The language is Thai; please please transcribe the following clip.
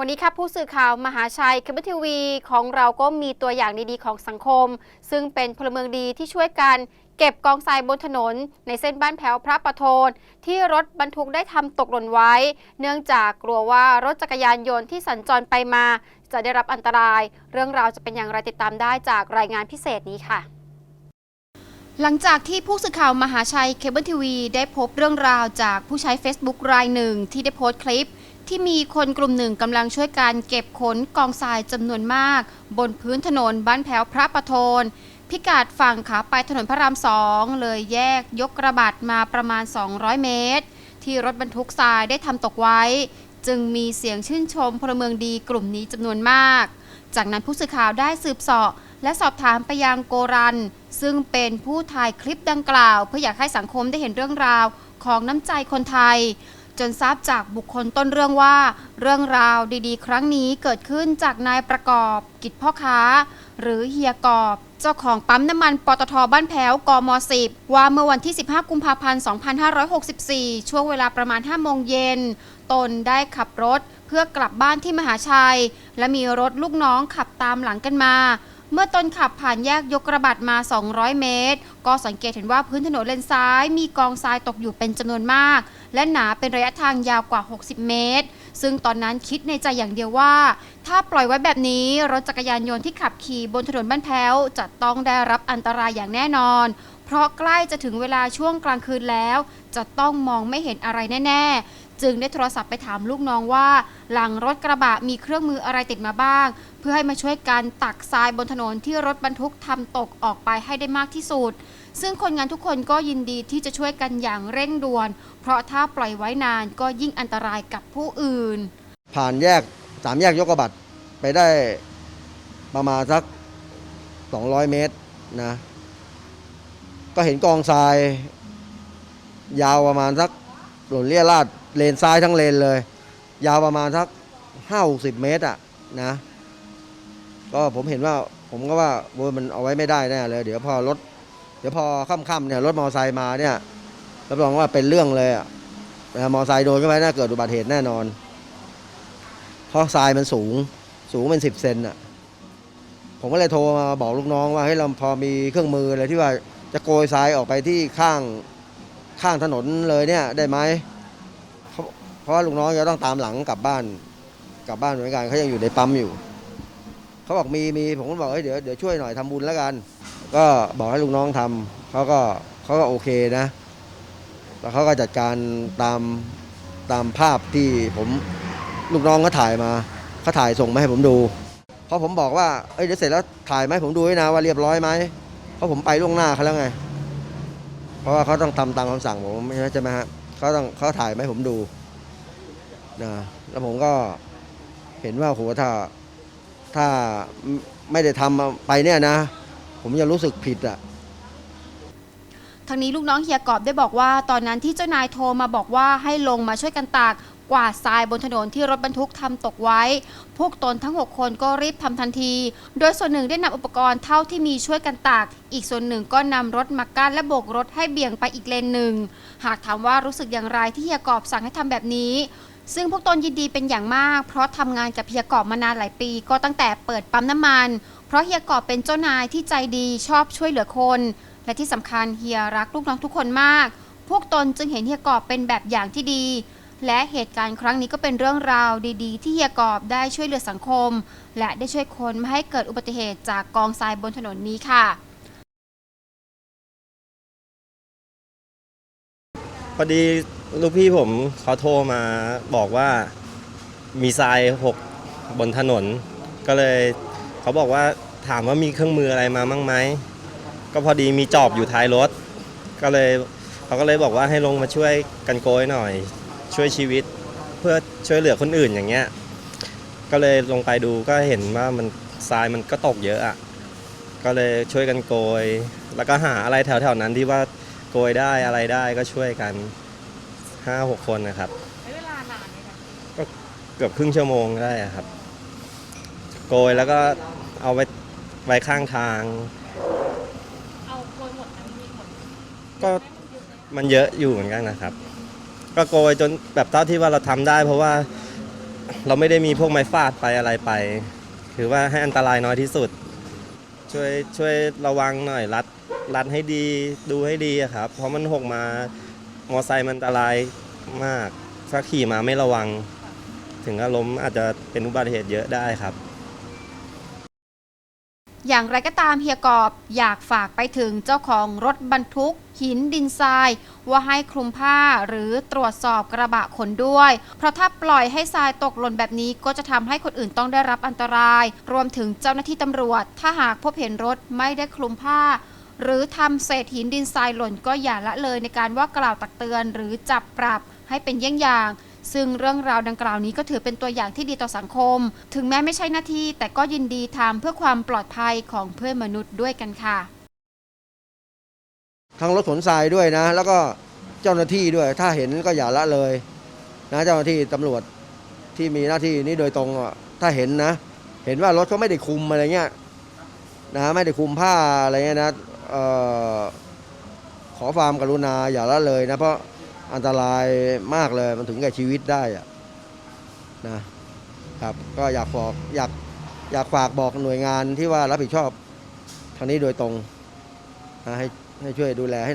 วันนี้ค่ะผู้สื่อข่าวมหาชัยเคเบิลทีวีของเราก็มีตัวอย่างดีๆของสังคม ซึ่งเป็นพลเมืองดีที่ช่วยกันเก็บกองทรายบนถนน ในเส้นบ้านแพ้วพระประโทนที่รถบรรทุกได้ทำตกหล่นไว้ เนื่องจากกลัวว่ารถจักรยานยนต์ที่สัญจรไปมา จะได้รับอันตราย เรื่องราวจะเป็นอย่างไรติดตามได้จากรายงานพิเศษนี้ค่ะหลังจากที่ผู้สื่อข่าวมหาชัยเคเบิลทีวีได้พบเรื่องราวจากผู้ใช้ Facebook รายหนึ่งที่ได้โพสต์คลิป ที่มีคนกลุ่มหนึ่งกำลังช่วยการเก็บขนกองทรายจำนวนมาก บนพื้นถนนบ้านแพ้วพระประโทน พิกัดฝั่งขาไปถนนพระรามสองเลยแยกยกกระบาดมาประมาณ 200 เมตร ที่รถบรรทุกทรายได้ทำตกไว้ จึงมีเสียงชื่นชมพลเมืองดีกลุ่มนี้จำนวนมาก จากนั้นผู้สื่อข่าวได้สืบเสาะและสอบถามไปยังโกรัน ซึ่งเป็นผู้ถ่ายคลิปดังกล่าว เพื่ออยากให้สังคมได้เห็นเรื่องราวของน้ำใจคนไทย จนทราบจากบุคคลต้นเรื่องว่า เรื่องราวดีๆ ครั้งนี้เกิดขึ้นจากนายประกอบ กิจพ่อค้า หรือเฮียกอบ เจ้าของปั๊มน้ำมันปตทบ้านแพ้วกม 10 ว่าเมื่อวันที่ 15 กุมภาพันธ์ 2564 ช่วงเวลาประมาณ 5 โมงเย็น ตนได้ขับรถเพื่อกลับบ้านที่มหาชัย และมีรถลูกน้องขับตามหลังกันมา เมื่อตนขับผ่านแยกยกกระบาดมา 200 เมตร ก็สังเกตเห็นว่าพื้นถนนเลนซ้าย มีกองทรายตกอยู่เป็นจำนวนมาก และหนาเป็นระยะทางยาวกว่า 60 เมตร ซึ่งตอนนั้นคิดในใจอย่างเดียวว่า ถ้าปล่อยไว้แบบนี้รถจักรยานยนต์ที่ขับขี่บนถนนบ้านแพ้วจะต้องได้รับอันตรายอย่างแน่นอน เพราะใกล้จะถึงเวลาช่วงกลางคืนแล้ว จะต้องมองไม่เห็นอะไรแน่ๆ จึงได้โทรศัพท์ไปถามลูกน้องว่า หลังรถกระบะมีเครื่องมืออะไรติดมาบ้าง เพื่อให้มาช่วยกันตักทรายบนถนนที่รถบรรทุกทำตกออกไปให้ได้มากที่สุด ซึ่งคนงานทุกคนก็ยินดีที่จะช่วยกันอย่างเร่งด่วน เพราะถ้าปล่อยไว้นานก็ยิ่งอันตรายกับผู้อื่น ผ่านแยกสามแยกยกกระบัดไปได้ประมาณสัก 200 เมตรนะ ก็เห็นกองทรายยาวประมาณสัก หล่นเลี่ยราดเลนซ้ายทั้งเลนเลย ยาวประมาณสักห้าหกสิบเมตรอะนะ ก็ผมเห็นว่าผมก็ว่าโวมันเอาไว้ไม่ได้แน่เลย เดี๋ยวพอรถเดี๋ยวพอค่ำๆเนี่ยรถมอไซค์มาเนี่ยรับรองว่าเป็นเรื่องเลยอะมอไซค์โดนเข้าไปน่าเกิดอุบัติเหตุแน่นอน เพราะทรายมันสูงสูงเป็นสิบเซนอะผมก็เลยโทรมาบอกลูกน้องว่าให้เราพอมีเครื่องมืออะไรที่ว่าจะโกยทรายออกไปที่ข้าง ข้างถนนเลยเนี่ยได้ไหมเขาเพราะว่าลูกน้องจะต้องตามหลังกลับบ้านกลับบ้านเหมือนกันเขายังอยู่ในปั๊มอยู่เขาบอกมีมีผมก็บอกเฮ้ยเดี๋ยวเดี๋ยวช่วยหน่อยทำบุญแล้วกัน ก็บอกให้ลูกน้องทำเขาก็เขาก็โอเคนะ แล้วเขาก็จัดการตามตามภาพที่ผมลูกน้องเขาถ่ายมาเขาถ่ายส่งมาให้ผมดูเพราะผมบอกว่าเอ้ยเดี๋ยวเสร็จแล้วถ่ายไหมผมดูด้วยนะว่าเรียบร้อยไหมเพราะผมไปล่วงหน้าเขาแล้วไง ราะว่าเขาต้องทำตามคำสั่งผมใช่ไหมฮะเขาต้องเขาถ่ายมาให้ผมดูนะแล้วผมก็เห็นว่าโหถ้าถ้าไม่ได้ทำไปเนี่ยนะ ผมจะรู้สึกผิดอะทางนี้ลูกน้องเฮียกอบได้บอกว่า ตอนนั้นที่เจ้านายโทรมาบอกว่าให้ลงมาช่วยกันตาก กวาดทรายบนถนนที่รถบรรทุกทำตกไว้ พวกตนทั้ง 6 คนก็รีบทำทันที โดยส่วนหนึ่งได้นำอุปกรณ์เท่าที่มีช่วยกันตาก อีกส่วนหนึ่งก็นำรถมากั้นและโบกรถให้เบี่ยงไปอีกเลนหนึ่ง หากถามว่ารู้สึกอย่างไรที่เฮียกอบสั่งให้ทำแบบนี้ซึ่งพวกตนยินดีเป็นอย่างมาก เพราะทำงานกับเฮียกอบมานานหลายปี ก็ตั้งแต่เปิดปั๊มน้ำมัน เพราะเฮียกอบเป็นเจ้านายที่ใจดีชอบช่วยเหลือคน และที่สำคัญเฮียรักลูกน้องทุกคนมาก พวกตนจึงเห็นเฮียกอบเป็นแบบอย่างที่ดี และเหตุการณ์ครั้งนี้ก็เป็นเรื่องราวดีๆ ที่เฮียกอบได้ช่วยเหลือสังคม และได้ช่วยคนไม่ให้เกิดอุบัติเหตุจากกองทรายบนถนนนี้ค่ะ พอดีลูกพี่ผมเขาโทรมาบอกว่ามีทรายหกบนถนน ก็เลยเขาบอกว่าถามว่ามีเครื่องมืออะไรมามั่งไหมก็พอดีมีจอบอยู่ท้ายรถ ก็เลยเขาก็เลยบอกว่าให้ลงมาช่วยกันโกยหน่อย ช่วยชีวิตเพื่อช่วยเหลือคนอื่นอย่างเงี้ย ก็เลยลงไปดูก็เห็นว่ามันทรายมันก็ตกเยอะอะ ก็เลยช่วยกันโกย แล้วก็หาอะไรแถวๆนั้นที่ว่าโกยได้อะไรได้ก็ช่วยกันห้าหกคนนะครับ ใช้เวลานานไหมคะก็เกือบครึ่งชั่วโมงได้อะครับ โกยแล้วก็เอาไว้ไว้ข้างทาง เอาโกยหมดทั้งที่หมดก็มันเยอะอยู่เหมือนกันนะครับ ก็โกยจนแบบเท่าที่ว่าเราทำได้ เพราะว่าเราไม่ได้มีพวกไม้ฟาดไปอะไรไปคือว่าให้อันตรายน้อยที่สุด ช่วยช่วยระวังหน่อยรัดรัดให้ดีดูให้ดีครับ เพราะมันหกมามอไซค์มันอันตรายมากถ้าขี่มาไม่ระวัง ถึงอารมณ์อาจจะเป็นอุบัติเหตุเยอะได้ครับ อย่างไรก็ตามเฮียกอบอยากฝากไปถึงเจ้าของรถบรรทุก หินดินทราย ว่าให้คลุมผ้าหรือตรวจสอบกระบะขนด้วย เพราะถ้าปล่อยให้ทรายตกหล่นแบบนี้ก็จะทำให้คนอื่นต้องได้รับอันตราย รวมถึงเจ้าหน้าที่ตำรวจ ถ้าหากพบเห็นรถไม่ได้คลุมผ้า หรือทำเศษหินดินทรายหล่นก็อย่าละเลยในการว่ากล่าวตักเตือนหรือจับปรับให้เป็นเยี่ยงอย่าง ซึ่งเรื่องราวดังกล่าวนี้ก็ถือเป็นตัวอย่างที่ดีต่อสังคม ถึงแม้ไม่ใช่หน้าที่ แต่ก็ยินดีทำเพื่อความปลอดภัยของเพื่อนมนุษย์ด้วยกันค่ะ ทั้งรถขนทรายด้วยนะ แล้วก็เจ้าหน้าที่ด้วย ถ้าเห็นก็อย่าละเลยนะเจ้าหน้าที่ตำรวจที่มีหน้าที่นี้โดยตรงถ้าเห็นนะ เห็นว่ารถเขาไม่ได้คุมอะไรเงี้ยนะไม่ได้คุมผ้าอะไรเงี้ยนะออขอความกรุณาอย่าละเลยนะเพราะ อันตรายมากเลยมันถึงแก่ชีวิตได้อะนะครับ ก็อยากฝากอยากอยากฝากบอกหน่วยงานที่ว่ารับผิดชอบทางนี้โดยตรงนะให้ให้ช่วยดูแลให้